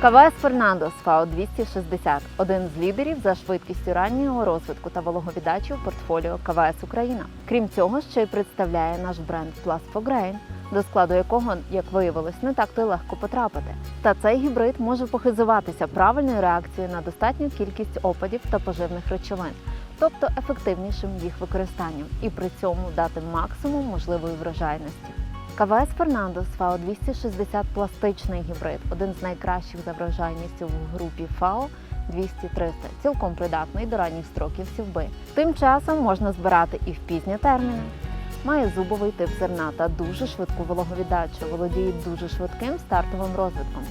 КВС Фернандо з ФАО 260 один з лідерів за швидкістю раннього розвитку та вологовіддачі в портфоліо КВС Україна. Крім цього, ще й представляє наш бренд Plus for Grain, до складу якого, як виявилось, не так то легко потрапити. Та цей гібрид може похизуватися правильною реакцією на достатню кількість опадів та поживних речовин, тобто ефективнішим їх використанням, і при цьому дати максимум можливої врожайності. КВС Фернандо з ФАО 260 пластичний гібрид, один з найкращих за врожайністю в групі ФАО 200-300, цілком придатний до ранніх строків сівби. Тим часом можна збирати і в пізні терміни. Має зубовий тип зерна та дуже швидку вологовіддачу, володіє дуже швидким стартовим розвитком.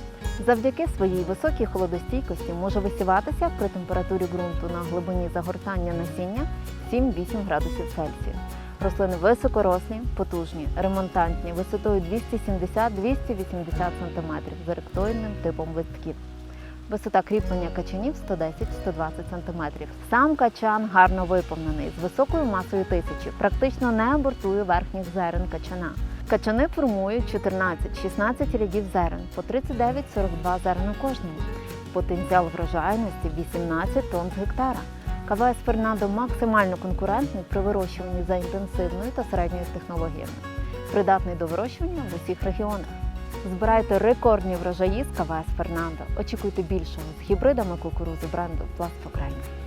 Завдяки своїй високій холодостійкості може висіватися при температурі ґрунту на глибині загортання насіння 7-8 градусів Цельсію. Рослини високорослі, потужні, ремонтантні, висотою 270-280 см з еректоїдним типом листків. Висота кріплення качанів 110-120 см. Сам качан гарно виповнений, з високою масою тисячі, практично не абортує верхніх зерен качана. Качани формують 14-16 рядів зерен по 39-42 зерен у кожному. Потенціал врожайності 18 тонн з гектара. КВС Фернандо максимально конкурентний при вирощуванні за інтенсивною та середньою технологіями, придатний до вирощування в усіх регіонах. Збирайте рекордні врожаї з КВС Фернандо. Очікуйте більшого з гібридами кукурузи бренду Пласт Україна.